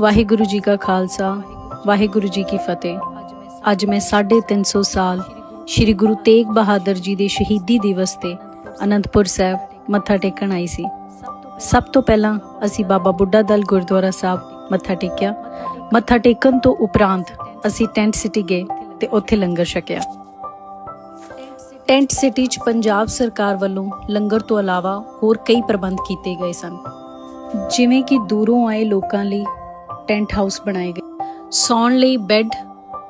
ਵਾਹਿਗੁਰੂ ਜੀ ਕਾ ਖਾਲਸਾ, ਵਾਹਿਗੁਰੂ ਜੀ ਕੀ ਫਤਿਹ। ਅੱਜ ਮੈਂ 350 ਸਾਲ ਸ੍ਰੀ ਗੁਰੂ ਤੇਗ ਬਹਾਦਰ ਜੀ ਦੇ ਸ਼ਹੀਦੀ ਦਿਵਸ ਤੇ ਅਨੰਦਪੁਰ ਸਾਹਿਬ ਮੱਥਾ ਟੇਕਣ ਆਈ ਸੀ। ਸਭ ਤੋਂ ਪਹਿਲਾਂ ਅਸੀਂ ਬਾਬਾ ਬੁੱਢਾ ਦਲ ਗੁਰਦੁਆਰਾ ਸਾਹਿਬ ਮੱਥਾ ਟੇਕਿਆ। ਮੱਥਾ ਟੇਕਣ ਤੋਂ ਉਪਰੰਤ ਅਸੀਂ ਟੈਂਟ ਸਿਟੀ ਗਏ ਤੇ ਉੱਥੇ ਲੰਗਰ ਛਕਿਆ। ਟੈਂਟ ਸਿਟੀ 'ਚ ਪੰਜਾਬ ਸਰਕਾਰ ਵੱਲੋਂ ਲੰਗਰ ਤੋਂ ਇਲਾਵਾ ਹੋਰ ਕਈ ਪ੍ਰਬੰਧ ਕੀਤੇ ਗਏ ਸਨ। ਜਿਵੇਂ ਕਿ ਦੂਰੋਂ ਆਏ ਲੋਕਾਂ ਲਈ ਟੈਂਟ ਹਾਊਸ ਬਣਾਏ ਗਏ। ਸੌਣ ਲਈ ਬੈੱਡ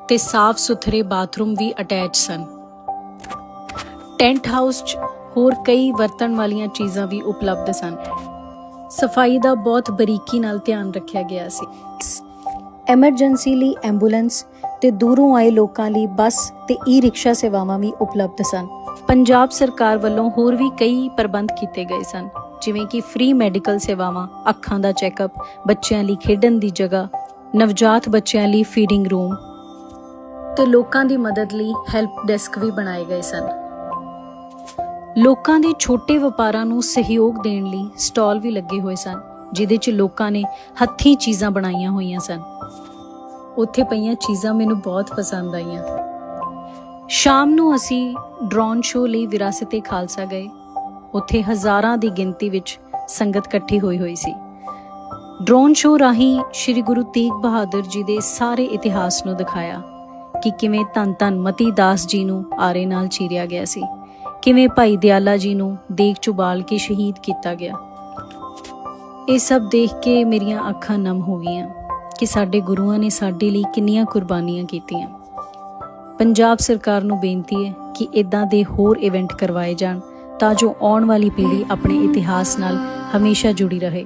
ਤੇ ਸਾਫ਼ ਸੁਥਰੇ ਬਾਥਰੂਮ ਵੀ ਅਟੈਚ ਸਨ। ਟੈਂਟ ਹਾਊਸ 'ਚ ਹੋਰ ਕਈ ਵਰਤਣ ਵਾਲੀਆਂ ਚੀਜ਼ਾਂ ਵੀ ਉਪਲਬਧ ਸਨ। ਸਫ਼ਾਈ ਦਾ ਬਹੁਤ ਬਰੀਕੀ ਨਾਲ ਧਿਆਨ ਰੱਖਿਆ ਗਿਆ ਸੀ। ਐਮਰਜੈਂਸੀ ਲਈ ਐਂਬੂਲੈਂਸ ਤੇ ਦੂਰੋਂ ਆਏ ਲੋਕਾਂ ਲਈ ਬੱਸ ਤੇ ਈ-ਰਿਕਸ਼ਾ ਸੇਵਾਵਾਂ ਵੀ ਉਪਲਬਧ ਸਨ। ਪੰਜਾਬ ਸਰਕਾਰ ਵੱਲੋਂ ਹੋਰ ਵੀ ਕਈ ਪ੍ਰਬੰਧ ਕੀਤੇ ਗਏ ਸਨ। ਜਿਵੇਂ ਕਿ ਫ੍ਰੀ ਮੈਡੀਕਲ ਸੇਵਾਵਾਂ, ਅੱਖਾਂ ਦਾ ਚੈੱਕਅਪ ਬੱਚਿਆਂ ਲਈ ਖੇਡਣ ਦੀ ਜਗ੍ਹਾ, ਨਵਜਾਤ ਬੱਚਿਆਂ ਲਈ ਫੀਡਿੰਗ ਰੂਮ ਤੇ ਲੋਕਾਂ ਦੀ ਮਦਦ ਲਈ ਹੈਲਪ ਡੈਸਕ ਵੀ ਬਣਾਏ ਗਏ ਸਨ। ਲੋਕਾਂ ਦੇ ਛੋਟੇ ਵਪਾਰਾਂ ਨੂੰ ਸਹਿਯੋਗ ਦੇਣ ਲਈ ਸਟਾਲ ਵੀ ਲੱਗੇ ਹੋਏ ਸਨ ਜਿਦੇ 'ਚ ਲੋਕਾਂ ਨੇ ਹੱਥੀਂ ਚੀਜ਼ਾਂ ਬਣਾਈਆਂ ਹੋਈਆਂ ਸਨ। ਉੱਥੇ ਪਈਆਂ ਚੀਜ਼ਾਂ ਮੈਨੂੰ ਬਹੁਤ ਪਸੰਦ ਆਈਆਂ। ਸ਼ਾਮ ਨੂੰ ਅਸੀਂ ਡਰੋਨ ਸ਼ੋਅ ਲਈ ਵਿਰਾਸਤੇ ਖਾਲਸਾ ਗਏ। ਉੱਥੇ ਹਜ਼ਾਰਾਂ ਦੀ ਗਿਣਤੀ ਵਿੱਚ ਸੰਗਤ ਇਕੱਠੀ ਹੋਈ ਹੋਈ ਸੀ। ਡਰੋਨ ਸ਼ੋਅ ਰਾਹੀਂ ਸ੍ਰੀ ਗੁਰੂ ਤੇਗ ਬਹਾਦਰ ਜੀ ਦੇ ਸਾਰੇ ਇਤਿਹਾਸ ਨੂੰ ਦਿਖਾਇਆ ਕਿ ਕਿਵੇਂ ਧੰਨ ਧੰਨ ਮਤੀ ਦਾਸ ਜੀ ਨੂੰ ਆਰੇ ਨਾਲ ਚੀਰਿਆ ਗਿਆ ਸੀ, ਕਿਵੇਂ ਭਾਈ ਦਿਆਲਾ ਜੀ ਨੂੰ ਦੇਗ ਚੁਬਾਲ ਕੇ ਸ਼ਹੀਦ ਕੀਤਾ ਗਿਆ। ਇਹ ਸਭ ਦੇਖ ਕੇ ਮੇਰੀਆਂ ਅੱਖਾਂ ਨਮ ਹੋ ਗਈਆਂ ਕਿ ਸਾਡੇ ਗੁਰੂਆਂ ਨੇ ਸਾਡੇ ਲਈ ਕਿੰਨੀਆਂ ਕੁਰਬਾਨੀਆਂ ਕੀਤੀਆਂ। ਪੰਜਾਬ ਸਰਕਾਰ ਨੂੰ ਬੇਨਤੀ ਹੈ ਕਿ ਇਦਾਂ ਦੇ ਹੋਰ ਇਵੈਂਟ ਕਰਵਾਏ ਜਾਣ ਤਾਂ ਜੋ ਆਉਣ ਵਾਲੀ ਪੀੜ੍ਹੀ ਆਪਣੇ ਇਤਿਹਾਸ ਨਾਲ ਹਮੇਸ਼ਾ ਜੁੜੀ ਰਹੇ।